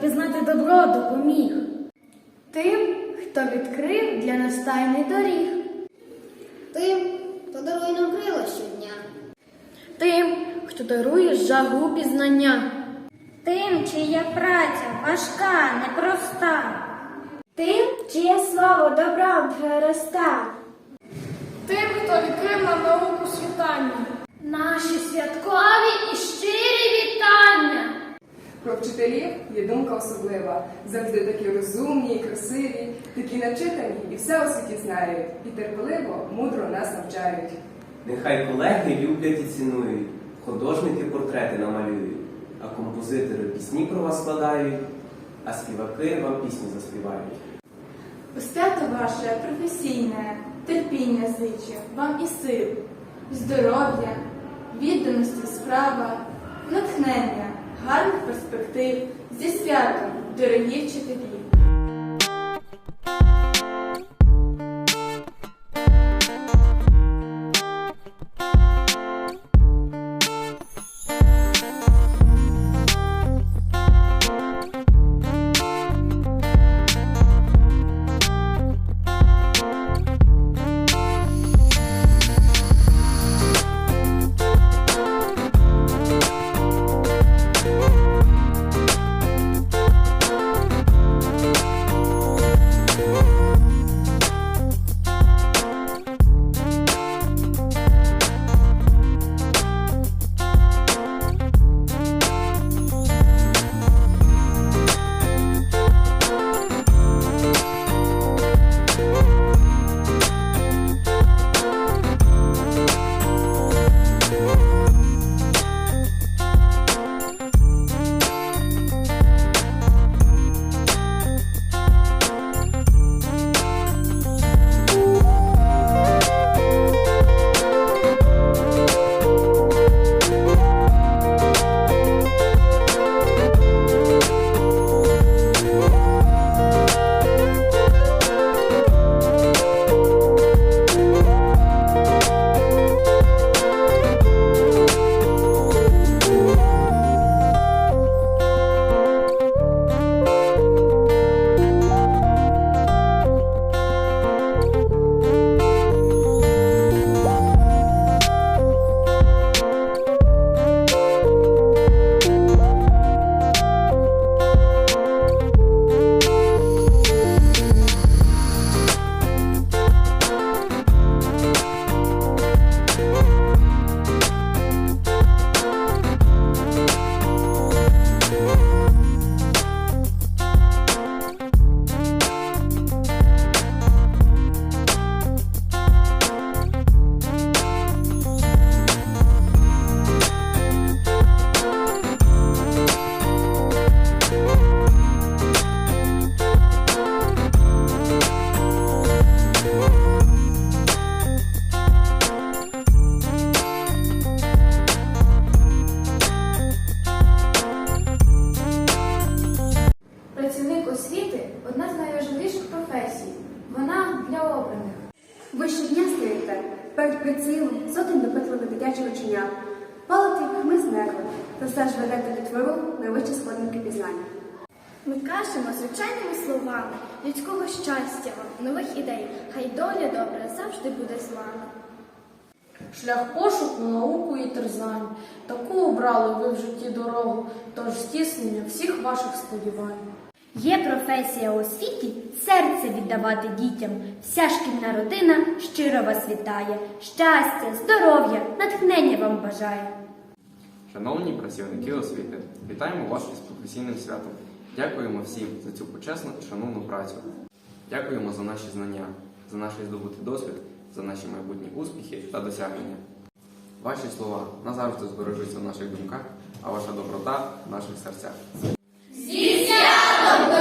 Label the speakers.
Speaker 1: добро допоміг. Тим, хто відкрив для нас тайний доріг.
Speaker 2: Тим, хто дарує нам крила щодня.
Speaker 1: Тим, хто дарує жагу пізнання.
Speaker 3: Тим, чия праця важка, непроста.
Speaker 1: Тим, чиє слово добром перероста.
Speaker 4: Тим, хто відкрив нам науку світання.
Speaker 1: Наші святкові і щирі вітання.
Speaker 5: Про вчителів є думка особлива. Завжди такі розумні і красиві, такі начитані і все у світі знають, і терпеливо, мудро нас навчають.
Speaker 6: Нехай колеги люблять і цінують, художники портрети намалюють, а композитори пісні про вас складають, а співаки вам пісні заспівають.
Speaker 7: У свято ваше професійне, терпіння зичу, вам і сил, здоров'я, відданості справа, натхнення, гарних перспектив, зі святом, дорогі вчителі.
Speaker 8: Ви щодня стоїте перед прицілом сотень допитливих дитячих оченят, палите їх ми з нерви, та все ж ведете дітвору на вищі сходинки пізнання.
Speaker 1: Ми кажемо звичайними словами людського щастя вам, нових ідей. Хай доля добра завжди буде з вами.
Speaker 4: Шлях пошуку, науку і терзань. Таку обрали ви в житті дорогу, тож здійснення всіх ваших сподівань.
Speaker 3: Є професія у освіті серце віддавати дітям. Вся шкільна родина щиро вас вітає. Щастя, здоров'я, натхнення вам бажає.
Speaker 9: Шановні працівники освіти, вітаємо вас із професійним святом. Дякуємо всім за цю почесну і шановну працю. Дякуємо за наші знання, за наш здобутий досвід, за наші майбутні успіхи та досягнення. Ваші слова назавжди збережуться в наших думках, а ваша доброта в наших серцях.